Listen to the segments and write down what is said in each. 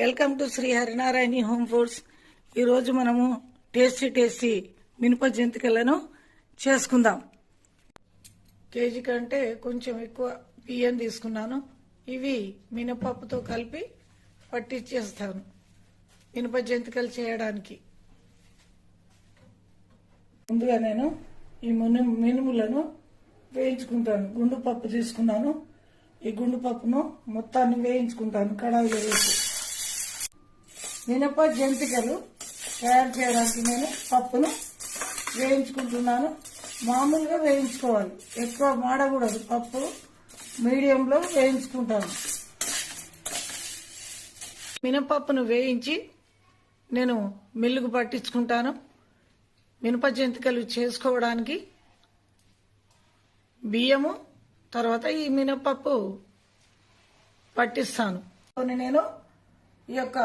Welcome to Shri Harinarayani home foods. ఈరోజు మనము tasty tasty మినప జంతికలను చేసుకుందాం. కేజీ కంటే కొంచెం ఎక్కువ బియ్యం తీసుకున్నాను. ఇవి మినపప్పుతో కలిపి పట్టించేస్తాను మినప జంతికలు చేయడానికి. ముందుగా నేను ఈ మును మినుములను వేయించుకుంటాను. గుండు పప్పు తీసుకున్నాను. ఈ గుండు పప్పును మొత్తాన్ని వేయించుకుంటాను కడాయిలో వేసి. మినప జంతికలు తయారు చేయడానికి నేను పప్పును వేయించుకుంటున్నాను. మామూలుగా వేయించుకోవాలి. ఎక్కువ మాడకూడదు. పప్పు మీడియంలో వేయించుకుంటాను. మినపప్పును వేయించి నేను మిల్లుకు పట్టించుకుంటాను. మినప జంతికలు చేసుకోవడానికి బియ్యము తర్వాత ఈ మినపప్పు పట్టిస్తాను. కొన్ని నేను ఈ యొక్క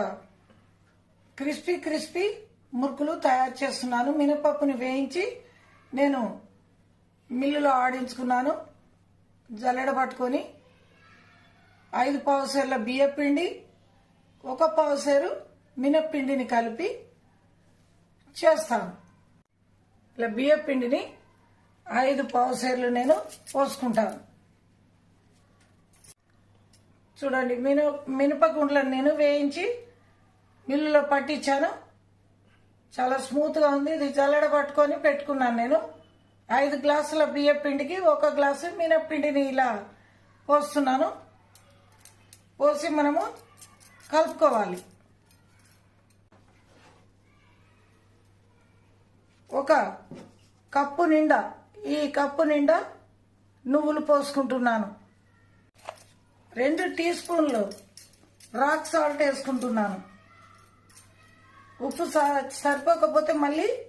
క్రిస్పీ క్రిస్పీ మురుకులు తయారు చేస్తున్నాను. మినపప్పుని వేయించి నేను మిల్లులో ఆడించుకున్నాను. జల్లెడ పట్టుకొని ఐదు పావుసేర్ల బియ్య పిండి ఒక పావుసేరు మినప్పిండిని కలిపి చేస్తాను. ఇలా బియ్య పిండిని ఐదు పావుసేర్లు నేను పోసుకుంటాను. చూడండి మిన మినపగుండ్లను నేను వేయించి మిల్లులో పట్టించాను. చాలా స్మూత్గా ఉంది. ఇది జల్లెడ పట్టుకొని పెట్టుకున్నాను నేను. ఐదు గ్లాసుల బియ్య పిండికి ఒక గ్లాసు మినప్పిండిని ఇలా పోస్తున్నాను. పోసి మనము కలుపుకోవాలి. ఒక కప్పు నిండా ఈ కప్పు నిండా నువ్వులు పోసుకుంటున్నాను. రెండు టీ స్పూన్లు రాక్ సాల్ట్ వేసుకుంటున్నాను. ఉప్పు స- సరిపోకపోతే మళ్ళీ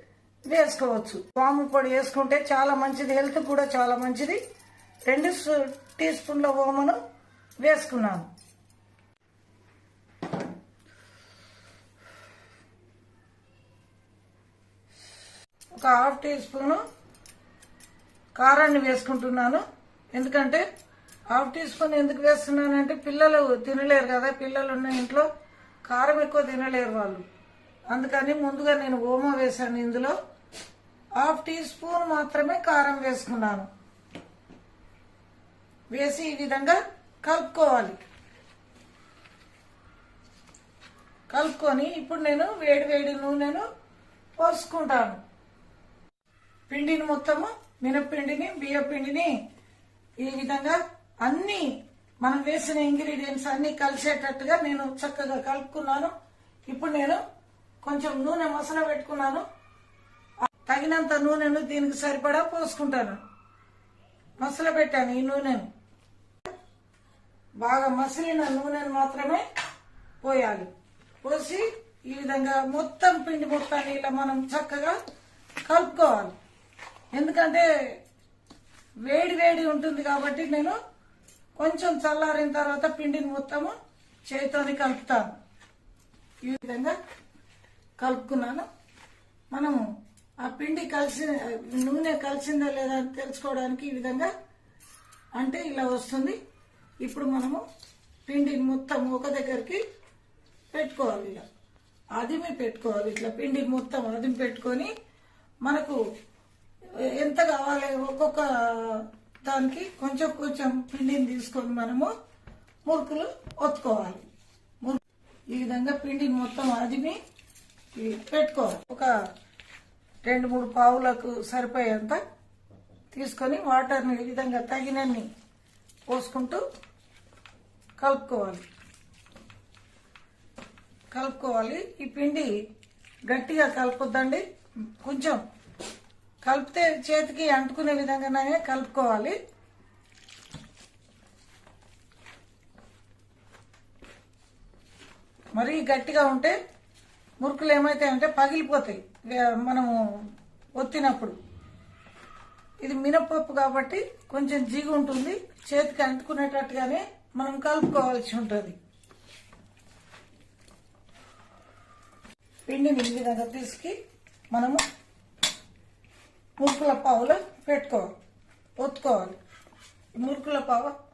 వేసుకోవచ్చు. వాము పొడి వేసుకుంటే చాలా మంచిది హెల్త్ కూడా చాలా మంచిది. రెండు టీ స్పూన్ల ఓమను వేసుకున్నాను. ఒక హాఫ్ టీ స్పూను కారాన్ని వేసుకుంటున్నాను. ఎందుకంటే హాఫ్ టీ స్పూన్ ఎందుకు వేస్తున్నానంటే పిల్లలు తినలేరు కదా పిల్లలు ఉన్న ఇంట్లో కారం ఎక్కువ తినలేరు వాళ్ళు. అందుకని ముందుగా నేను ఓమా వేశాను ఇందులో. హాఫ్ టీ స్పూన్ మాత్రమే కారం వేసుకున్నాను. వేసి ఈ విధంగా కలుపుకోవాలి. కలుపుకొని ఇప్పుడు నేను వేడి వేడి నూనెను పోసుకుంటాను. పిండిని మొత్తము మినప్పిండిని బియ్య పిండిని ఈ విధంగా అన్ని మనం వేసిన ఇంగ్రీడియంట్స్ అన్ని కలిసేటట్టుగా నేను చక్కగా కలుపుకున్నాను. ఇప్పుడు నేను కొంచెం నూనె మసల పెట్టుకున్నాను. తగినంత నూనెను దీనికి సరిపడా పోసుకుంటాను. మసల పెట్టాను ఈ నూనెను. బాగా మసిలిన నూనెను మాత్రమే పోయాలి. పోసి ఈ విధంగా మొత్తం పిండి మొత్తాన్ని ఇలా మనం చక్కగా కలుపుకోవాలి. ఎందుకంటే వేడి వేడి ఉంటుంది కాబట్టి నేను కొంచెం చల్లారిన తర్వాత పిండిని మొత్తము చేతితోని కలుపుతాను. ఈ విధంగా కలుపుకున్నాను. మనము ఆ పిండి కలిసి నూనె కలిసిందా లేదా అని తెలుసుకోవడానికి ఈ విధంగా అంటే ఇలా వస్తుంది. ఇప్పుడు మనము పిండిని మొత్తం ఒక దగ్గరికి పెట్టుకోవాలి ఇలా. అదిమి పెట్టుకోవాలి ఇట్లా పిండిని మొత్తం అదిమి పెట్టుకొని మనకు ఎంత కావాలి ఒక్కొక్క దానికి కొంచెం కొంచెం పిండిని తీసుకొని మనము మురుకులు ఒత్తుకోవాలి. ఈ విధంగా పిండిని మొత్తం అదిమి పెట్టుకోవాలి ఒక రెండు మూడు పావులకు సరిపోయేంత తీసుకొని వాటర్ని ఈ విధంగా తగినన్ని పోసుకుంటూ కలుపుకోవాలి. కలుపుకోవాలి. ఈ పిండి గట్టిగా కలపొద్దండి. కొంచెం కలిపితే చేతికి అంటుకునే విధంగానే కలుపుకోవాలి. మరీ గట్టిగా ఉంటే మురుకులు ఏమైతాయంటే పగిలిపోతాయి. మనము ఒత్తినప్పుడు. ఇది మినపప్పు కాబట్టి కొంచెం జిగు ఉంటుంది. చేతికి అంటుకునేటట్టుగానే మనం కలుపుకోవాల్సి ఉంటుంది. పిండిని ఈ విధంగా తీసుకు మనము మురుకుల పావులో పెట్టుకోవాలి. ఒత్తుకోవాలి. మురుకుల పావు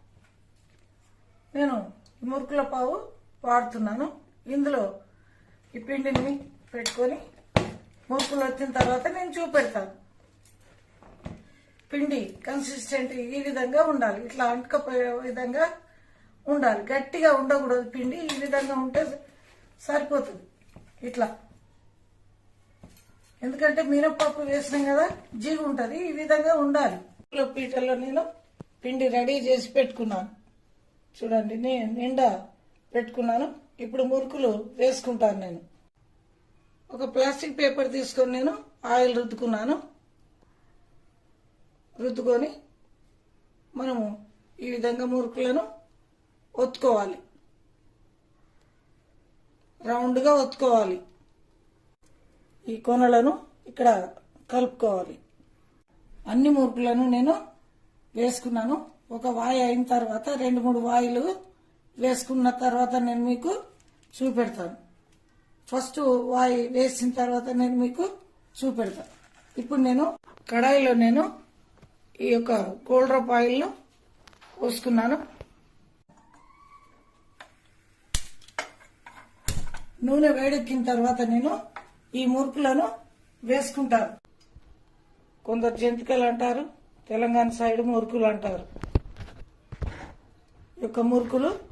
నేను మురుకుల పావు వాడుతున్నాను. ఇందులో ఈ పిండిని పెట్టుకొని మురుకులు వచ్చిన తర్వాత నేను చూపెడతాను పిండి కన్సిస్టెంట్ ఈ విధంగా ఉండాలి. ఇట్లా అంటుకపోయే విధంగా ఉండాలి. గట్టిగా ఉండకూడదు పిండి. ఈ విధంగా ఉంటే సరిపోతుంది. ఇట్లా. ఎందుకంటే మినప్పప్పు వేసినాం కదా జీవి ఉంటుంది. ఈ విధంగా ఉండాలి. పీటల్లో నేను పిండి రెడీ చేసి పెట్టుకున్నాను. చూడండి నేను నిండా పెట్టుకున్నాను. ఇప్పుడు మురుకులు వేసుకుంటాను నేను. ఒక ప్లాస్టిక్ పేపర్ తీసుకొని నేను ఆయిల్ రుద్దుకున్నాను. రుద్దుకొని మనము ఈ విధంగా మురుకులను ఒత్తుకోవాలి. రౌండ్గా ఒత్తుకోవాలి. ఈ కొనలను ఇక్కడ కలుపుకోవాలి. అన్ని మురుకులను నేను వేసుకున్నాను. ఒక వాయి అయిన తర్వాత రెండు మూడు వాయిలు వేసుకున్న తర్వాత నేను మీకు చూపెడతాను. ఫస్ట్ వాయి వేసిన తర్వాత నేను మీకు చూపెడతాను. ఇప్పుడు నేను కడాయిలో నేను ఈ యొక్క గోల్డ్ డ్రాప్ ఆయిల్ పోసుకున్నాను. నూనె వేడెక్కిన తర్వాత నేను ఈ మురుకులను వేసుకుంటాను. కొందరు జంతికలు అంటారు తెలంగాణ సైడ్ మురుకులు అంటారు. ఈ యొక్క మురుకులు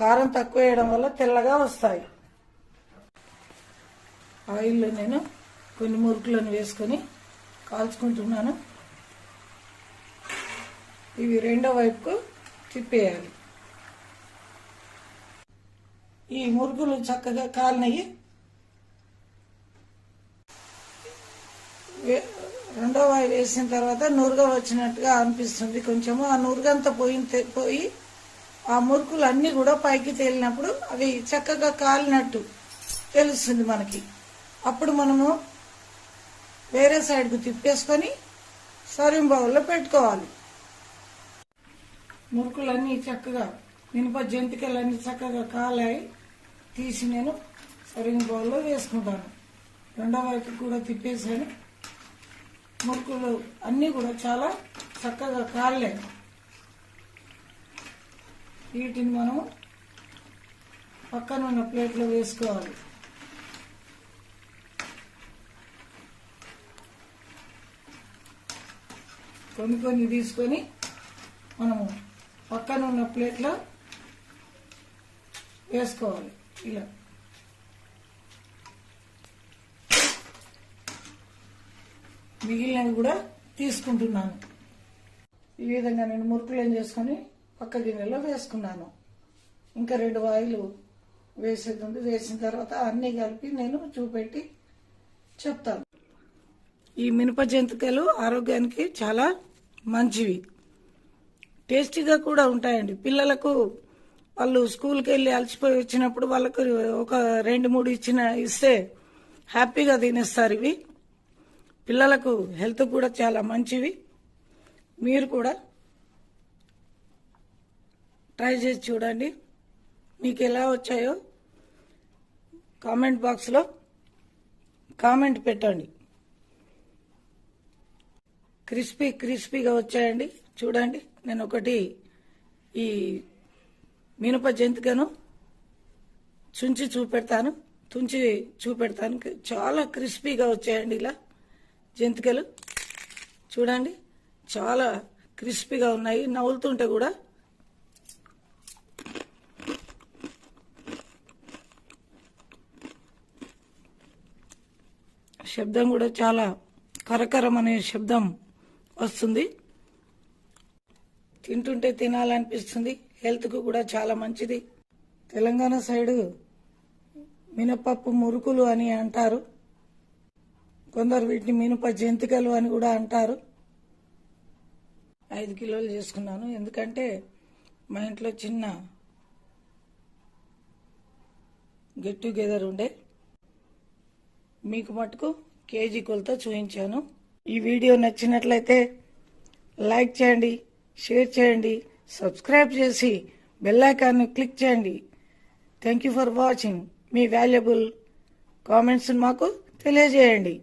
కారం తక్కువ వేయడం వల్ల తెల్లగా వస్తాయి. ఆయిల్లో నేను కొన్ని మురుకులను వేసుకొని కాల్చుకుంటున్నాను. ఇవి రెండో వైపుకు తిప్పేయాలి. ఈ మురుకులు చక్కగా కాలినవి వే- రెండో వాయి వేసిన తర్వాత నురుగ వచ్చినట్టుగా అనిపిస్తుంది. కొంచెము ఆ నురుగంతా పోయి పోయి ఆ మురుకులు అన్నీ కూడా పైకి తేలినప్పుడు అవి చక్కగా కాలినట్టు తెలుస్తుంది మనకి. అప్పుడు మనము వేరే సైడ్కు తిప్పేసుకొని సర్వింగ్ బౌల్లో పెట్టుకోవాలి. మురుకులన్నీ చక్కగా మినప జంతికలన్నీ చక్కగా కాలాయి. తీసి నేను సర్వింగ్ బౌల్లో వేసుకుంటాను. రెండో వైపు కూడా తిప్పేసాను. మురుకులు అన్నీ కూడా చాలా చక్కగా కాలాయి వీటిని మనం పక్కన ఉన్న ప్లేట్లో వేసుకోవాలి. కొన్ని కొన్ని తీసుకొని మనము పక్కన ఉన్న ప్లేట్లో వేసుకోవాలి. ఇలా. మిగిలినవి కూడా తీసుకుంటున్నాను. ఈ విధంగా నేను మురుకులు ఏం చేసుకొని పక్క గిన్నెలో వేసుకున్నాను. ఇంకా రెండు వాయిలు వేసేది ఉంది. వేసిన తర్వాత అన్నీ కలిపి నేను చూపెట్టి చెప్తాను. ఈ మినప జంతికలు ఆరోగ్యానికి చాలా మంచివి. టేస్టీగా కూడా ఉంటాయండి. పిల్లలకు వాళ్ళు స్కూల్కి వెళ్ళి అలసిపోయి వచ్చినప్పుడు వాళ్ళకు ఒక రెండు మూడు ఇచ్చిన ఇస్తే హ్యాపీగా తినేస్తారు ఇవి. పిల్లలకు హెల్త్ కూడా చాలా మంచివి. మీరు కూడా ట్రై చేసి చూడండి. మీకు ఎలా వచ్చాయో కామెంట్ బాక్స్లో కామెంట్ పెట్టండి. క్రిస్పీ క్రిస్పీగా వచ్చాయండి. చూడండి నేను ఒకటి ఈ మినప జంతికను చుంచి చూపెడతాను తుంచి చూపెడతాను. చాలా క్రిస్పీగా వచ్చాయండి ఇలా జంతికలు. చూడండి చాలా క్రిస్పీగా ఉన్నాయి. నవ్వులుతుంటే కూడా శబ్దం కూడా చాలా కరకరమనే శబ్దం వస్తుంది. తింటుంటే తినాలనిపిస్తుంది. హెల్త్కు కూడా చాలా మంచిది. తెలంగాణ సైడు మినపప్పు మురుకులు అని అంటారు. కొందరు వీటిని మినప జంతికలు అని కూడా అంటారు. ఐదు కిలోలు చేసుకున్నాను. ఎందుకంటే మా ఇంట్లో చిన్న గెట్ టుగెదర్ ఉండే. మీకు మటుకు కేజీ కొలత చూపించాను. ఈ వీడియో నచ్చినట్లయితే లైక్ చేయండి షేర్ చేయండి సబ్స్క్రైబ్ చేసి బెల్లైకాన్ని క్లిక్ చేయండి. థ్యాంక్ యూ ఫర్ వాచింగ్ మీ వాల్యుబుల్ కామెంట్స్ మాకు తెలియజేయండి.